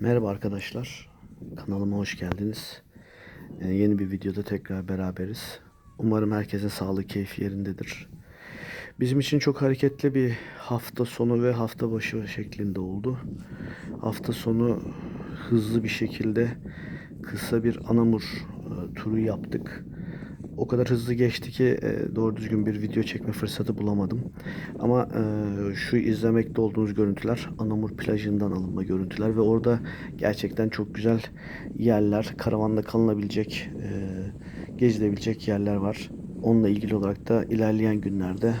Merhaba arkadaşlar. Kanalıma hoş geldiniz. Ee, yeni bir videoda tekrar beraberiz. Umarım herkesin sağlığı, keyfi yerindedir. Bizim için çok hareketli bir hafta sonu ve hafta başı şeklinde oldu. Hafta sonu hızlı bir şekilde kısa bir Anamur e, turu yaptık. O kadar hızlı geçti ki e, doğru düzgün bir video çekme fırsatı bulamadım. Ama e, şu izlemekte olduğunuz görüntüler Anamur plajından alınma görüntüler ve orada gerçekten çok güzel yerler, karavanda kalınabilecek, e, gezilebilecek yerler var. Onunla ilgili olarak da ilerleyen günlerde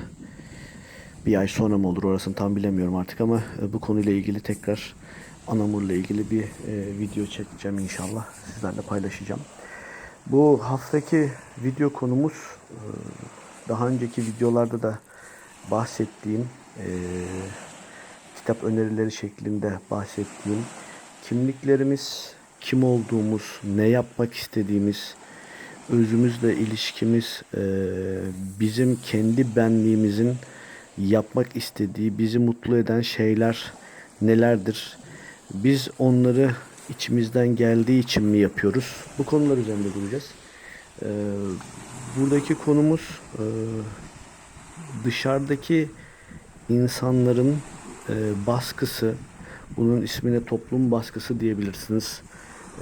bir ay sonra mı olur orasını tam bilemiyorum artık ama e, bu konuyla ilgili tekrar Anamur'la ilgili bir e, video çekeceğim inşallah. Sizlerle paylaşacağım. Bu haftaki video konumuz e, daha önceki videolarda da bahsettiğim e, kitap önerileri şeklinde bahsettiğim kimliklerimiz, kim olduğumuz, ne yapmak istediğimiz, özümüzle ilişkimiz, e, bizim kendi benliğimizin yapmak istediği, bizi mutlu eden şeyler nelerdir? Biz onları içimizden geldiği için mi yapıyoruz? Bu konular üzerinde duracağız. Ee, buradaki konumuz e, dışarıdaki insanların e, baskısı, bunun ismine toplum baskısı diyebilirsiniz.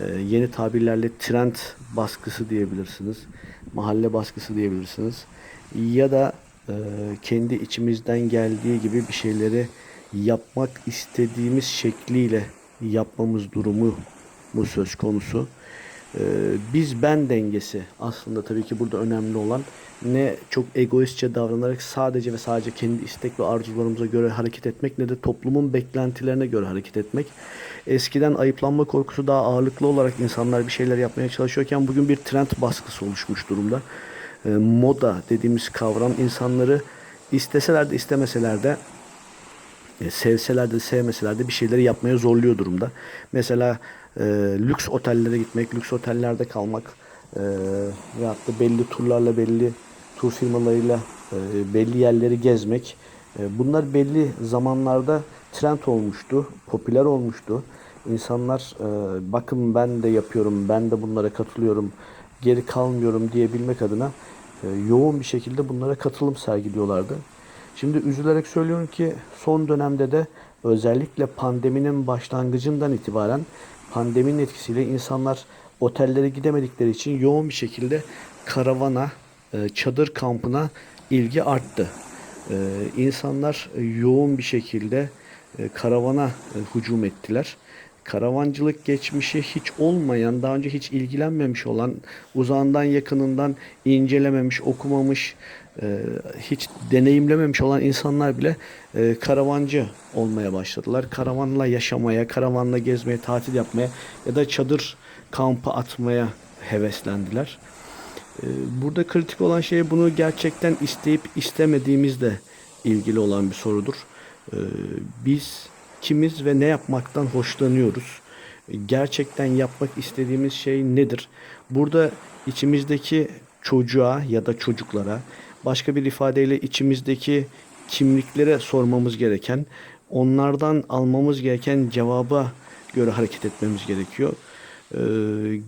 Ee, yeni tabirlerle trend baskısı diyebilirsiniz. Mahalle baskısı diyebilirsiniz. Ya da e, kendi içimizden geldiği gibi bir şeyleri yapmak istediğimiz şekliyle yapmamız durumu bu söz konusu. Ee, biz ben dengesi aslında tabii ki burada önemli olan ne çok egoistçe davranarak sadece ve sadece kendi istek ve arzularımıza göre hareket etmek ne de toplumun beklentilerine göre hareket etmek. Eskiden ayıplanma korkusu daha ağırlıklı olarak insanlar bir şeyler yapmaya çalışıyorken bugün bir trend baskısı oluşmuş durumda. Ee, moda dediğimiz kavram insanları isteseler de istemeseler de e, sevseler de sevmeseler de bir şeyleri yapmaya zorluyor durumda. Mesela e, lüks otellere gitmek, lüks otellerde kalmak e, veyahut da belli turlarla belli tur firmalarıyla e, belli yerleri gezmek e, bunlar belli zamanlarda trend olmuştu, popüler olmuştu. İnsanlar e, bakın ben de yapıyorum, ben de bunlara katılıyorum, geri kalmıyorum diyebilmek adına e, yoğun bir şekilde bunlara katılım sergiliyorlardı. Şimdi üzülerek söylüyorum ki son dönemde de özellikle pandeminin başlangıcından itibaren pandeminin etkisiyle insanlar otellere gidemedikleri için yoğun bir şekilde karavana, e, çadır kampına ilgi arttı. E, İnsanlar yoğun bir şekilde e, karavana hücum ettiler karavancılık geçmişi hiç olmayan, daha önce hiç ilgilenmemiş olan, uzağından yakınından incelememiş, okumamış, e, hiç deneyimlememiş olan insanlar bile e, karavancı olmaya başladılar. Karavanla yaşamaya, karavanla gezmeye, tatil yapmaya ya da çadır kampı atmaya heveslendiler. E, burada kritik olan şey bunu gerçekten isteyip istemediğimizle ilgili olan bir sorudur. Biz kimiz ve ne yapmaktan hoşlanıyoruz? Gerçekten yapmak istediğimiz şey nedir? Burada içimizdeki çocuğa ya da çocuklara başka bir ifadeyle içimizdeki kimliklere sormamız gereken, onlardan almamız gereken cevaba göre hareket etmemiz gerekiyor. Ee,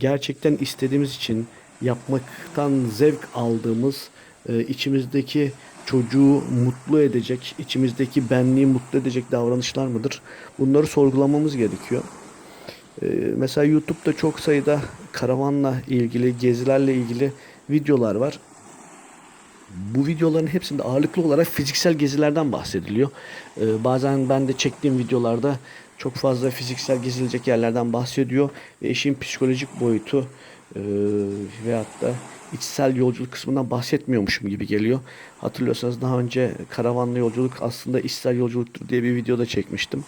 gerçekten istediğimiz için yapmaktan zevk aldığımız e, içimizdeki çocuğu mutlu edecek, içimizdeki benliği mutlu edecek davranışlar mıdır? Bunları sorgulamamız gerekiyor. Ee, mesela YouTube'da çok sayıda karavanla ilgili, gezilerle ilgili videolar var. Bu videoların hepsinde ağırlıklı olarak fiziksel gezilerden bahsediliyor. Ee, bazen ben de çektiğim videolarda çok fazla fiziksel gezilecek yerlerden bahsediyor. Ve işin psikolojik boyutu e, veyahut da içsel yolculuk kısmından bahsetmiyormuşum gibi geliyor. Hatırlıyorsanız daha önce karavanlı yolculuk aslında içsel yolculuktur diye bir videoda çekmiştim.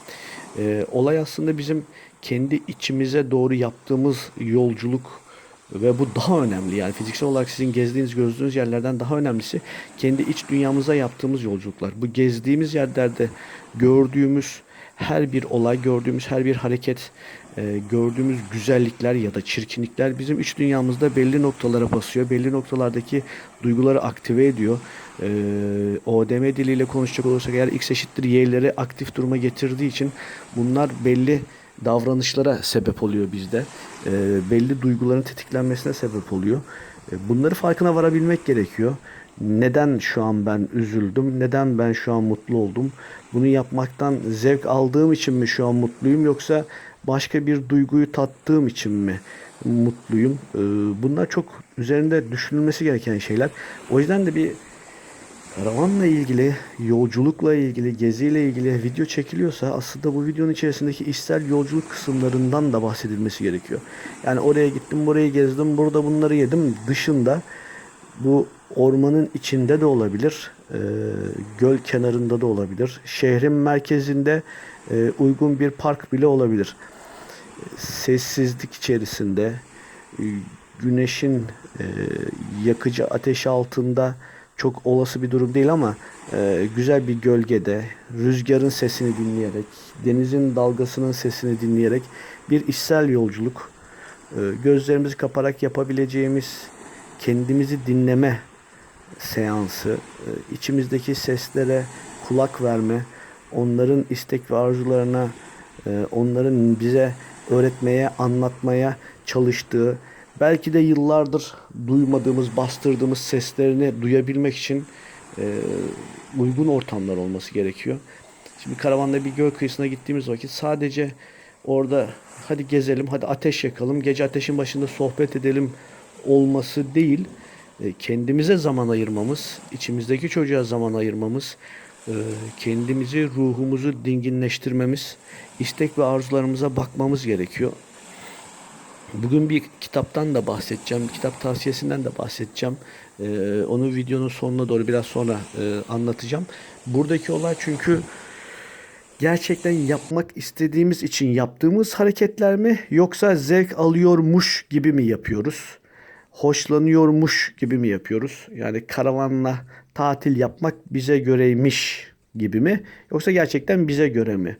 Ee, olay aslında bizim kendi içimize doğru yaptığımız yolculuk ve bu daha önemli yani fiziksel olarak sizin gezdiğiniz gördüğünüz yerlerden daha önemlisi kendi iç dünyamıza yaptığımız yolculuklar. Bu gezdiğimiz yerlerde gördüğümüz her bir olay, gördüğümüz her bir hareket, e, gördüğümüz güzellikler ya da çirkinlikler bizim iç dünyamızda belli noktalara basıyor. Belli noktalardaki duyguları aktive ediyor. E, ODM diliyle konuşacak olursak eğer x eşittir y'leri aktif duruma getirdiği için bunlar belli davranışlara sebep oluyor bizde. E, belli duyguların tetiklenmesine sebep oluyor. E, bunları farkına varabilmek gerekiyor. Neden şu an ben üzüldüm? Neden ben şu an mutlu oldum? Bunu yapmaktan zevk aldığım için mi şu an mutluyum yoksa başka bir duyguyu tattığım için mi mutluyum? E, bunlar çok üzerinde düşünülmesi gereken şeyler. O yüzden de bir Karavanla ilgili, yolculukla ilgili, geziyle ilgili video çekiliyorsa aslında bu videonun içerisindeki işsel yolculuk kısımlarından da bahsedilmesi gerekiyor. Yani oraya gittim, burayı gezdim, burada bunları yedim dışında bu ormanın içinde de olabilir, e, göl kenarında da olabilir, şehrin merkezinde e, uygun bir park bile olabilir. Sessizlik içerisinde, e, güneşin e, yakıcı ateşi altında çok olası bir durum değil ama e, güzel bir gölgede rüzgarın sesini dinleyerek, denizin dalgasının sesini dinleyerek bir içsel yolculuk, e, gözlerimizi kaparak yapabileceğimiz kendimizi dinleme seansı, e, içimizdeki seslere kulak verme, onların istek ve arzularına, e, onların bize öğretmeye, anlatmaya çalıştığı belki de yıllardır duymadığımız, bastırdığımız seslerini duyabilmek için e, uygun ortamlar olması gerekiyor. Şimdi karavanda bir göl kıyısına gittiğimiz vakit sadece orada hadi gezelim, hadi ateş yakalım, gece ateşin başında sohbet edelim olması değil, e, kendimize zaman ayırmamız, içimizdeki çocuğa zaman ayırmamız, e, kendimizi, ruhumuzu dinginleştirmemiz, istek ve arzularımıza bakmamız gerekiyor. Bugün bir kitaptan da bahsedeceğim. Kitap tavsiyesinden de bahsedeceğim. Ee, onu videonun sonuna doğru biraz sonra e, anlatacağım. Buradaki olay çünkü gerçekten yapmak istediğimiz için yaptığımız hareketler mi yoksa zevk alıyormuş gibi mi yapıyoruz? Hoşlanıyormuş gibi mi yapıyoruz? Yani karavanla tatil yapmak bize göreymiş gibi mi? Yoksa gerçekten bize göre mi?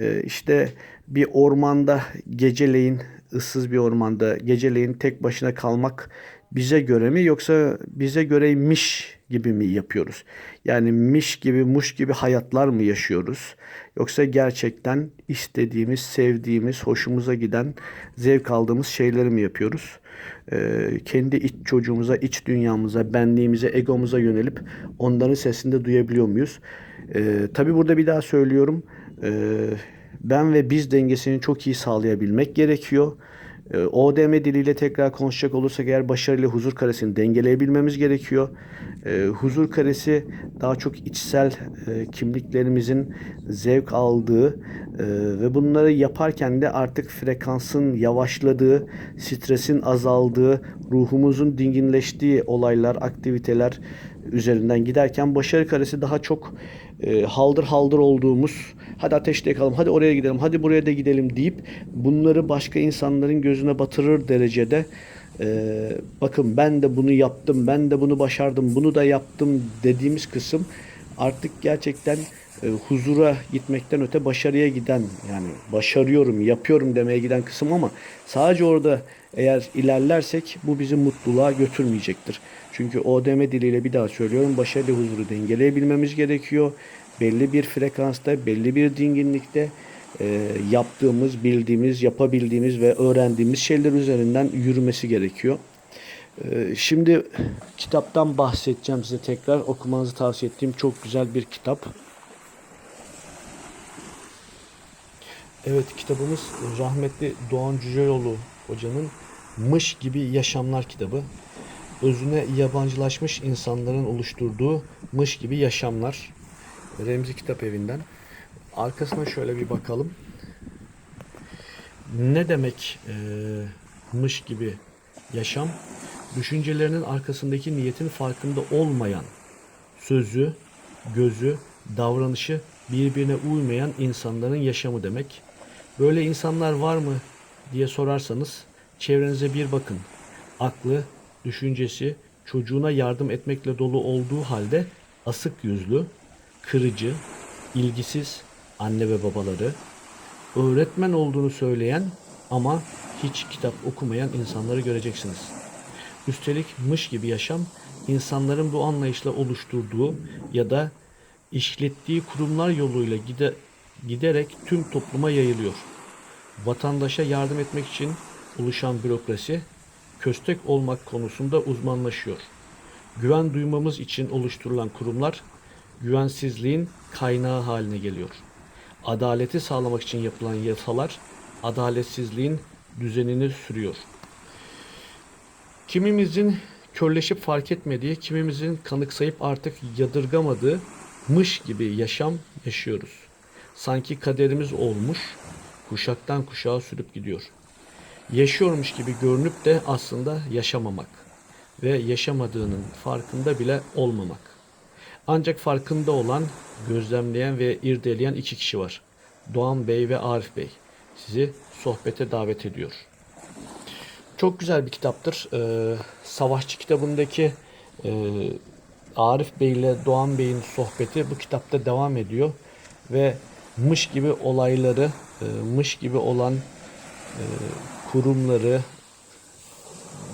Ee, işte bir ormanda geceleyin ıssız bir ormanda geceleyin tek başına kalmak bize göre mi yoksa bize göreymiş gibi mi yapıyoruz? Yani miş gibi muş gibi hayatlar mı yaşıyoruz? Yoksa gerçekten istediğimiz, sevdiğimiz, hoşumuza giden, zevk aldığımız şeyleri mi yapıyoruz? Ee, kendi iç çocuğumuza, iç dünyamıza, benliğimize, egomuza yönelip onların sesini de duyabiliyor muyuz? Ee, tabii burada bir daha söylüyorum. Ee, ben ve biz dengesini çok iyi sağlayabilmek gerekiyor. Ee, ODM diliyle tekrar konuşacak olursak eğer başarıyla huzur karesini dengeleyebilmemiz gerekiyor. Ee, huzur karesi daha çok içsel e, kimliklerimizin zevk aldığı e, ve bunları yaparken de artık frekansın yavaşladığı, stresin azaldığı, ruhumuzun dinginleştiği olaylar, aktiviteler üzerinden giderken başarı karesi daha çok e, haldır haldır olduğumuz hadi ateşte yakalım, hadi oraya gidelim, hadi buraya da gidelim deyip bunları başka insanların gözüne batırır derecede e, bakın ben de bunu yaptım, ben de bunu başardım, bunu da yaptım dediğimiz kısım artık gerçekten e, huzura gitmekten öte başarıya giden yani başarıyorum, yapıyorum demeye giden kısım ama sadece orada eğer ilerlersek bu bizi mutluluğa götürmeyecektir. Çünkü ODM diliyle bir daha söylüyorum başarılı huzuru dengeleyebilmemiz gerekiyor. Belli bir frekansta, belli bir dinginlikte e, yaptığımız, bildiğimiz, yapabildiğimiz ve öğrendiğimiz şeyler üzerinden yürümesi gerekiyor. E, şimdi kitaptan bahsedeceğim size tekrar okumanızı tavsiye ettiğim çok güzel bir kitap. Evet kitabımız rahmetli Doğan Cüceloğlu hocanın Mış gibi Yaşamlar kitabı. Özüne yabancılaşmış insanların oluşturduğu Mış gibi Yaşamlar. Remzi Kitap Evi'nden. Arkasına şöyle bir bakalım. Ne demek e, mış gibi yaşam? Düşüncelerinin arkasındaki niyetin farkında olmayan, sözü, gözü, davranışı birbirine uymayan insanların yaşamı demek. Böyle insanlar var mı diye sorarsanız çevrenize bir bakın. Aklı, düşüncesi, çocuğuna yardım etmekle dolu olduğu halde asık yüzlü, kırıcı, ilgisiz anne ve babaları, öğretmen olduğunu söyleyen ama hiç kitap okumayan insanları göreceksiniz. Üstelik mış gibi yaşam insanların bu anlayışla oluşturduğu ya da işlettiği kurumlar yoluyla gide, giderek tüm topluma yayılıyor. vatandaşa yardım etmek için oluşan bürokrasi köstek olmak konusunda uzmanlaşıyor. Güven duymamız için oluşturulan kurumlar güvensizliğin kaynağı haline geliyor. Adaleti sağlamak için yapılan yasalar adaletsizliğin düzenini sürüyor. Kimimizin körleşip fark etmediği, kimimizin kanıksayıp artık yadırgamadığı mış gibi yaşam yaşıyoruz. Sanki kaderimiz olmuş, kuşaktan kuşağa sürüp gidiyor. Yaşıyormuş gibi görünüp de aslında yaşamamak ve yaşamadığının farkında bile olmamak. Ancak farkında olan, gözlemleyen ve irdeleyen iki kişi var. Doğan Bey ve Arif Bey. Sizi sohbete davet ediyor. Çok güzel bir kitaptır. Ee, Savaşçı kitabındaki e, Arif Bey ile Doğan Bey'in sohbeti bu kitapta devam ediyor. Ve mış gibi olayları, e, mış gibi olan e, kurumları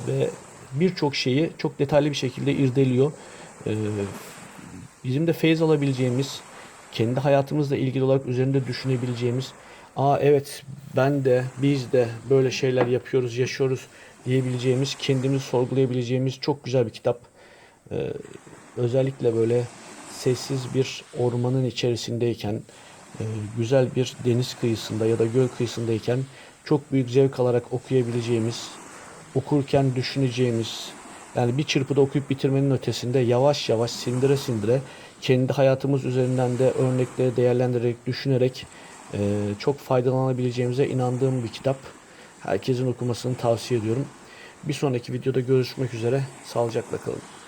ve birçok şeyi çok detaylı bir şekilde irdeliyor. Ee, bizim de feyiz alabileceğimiz, kendi hayatımızla ilgili olarak üzerinde düşünebileceğimiz, aa evet ben de biz de böyle şeyler yapıyoruz, yaşıyoruz diyebileceğimiz, kendimizi sorgulayabileceğimiz çok güzel bir kitap. Özellikle böyle sessiz bir ormanın içerisindeyken, e, güzel bir deniz kıyısında ya da göl kıyısındayken çok büyük zevk alarak okuyabileceğimiz, okurken düşüneceğimiz, yani bir çırpıda okuyup bitirmenin ötesinde yavaş yavaş sindire sindire kendi hayatımız üzerinden de örnekleri değerlendirerek, düşünerek e, çok faydalanabileceğimize inandığım bir kitap. Herkesin okumasını tavsiye ediyorum. Bir sonraki videoda görüşmek üzere. Sağlıcakla kalın.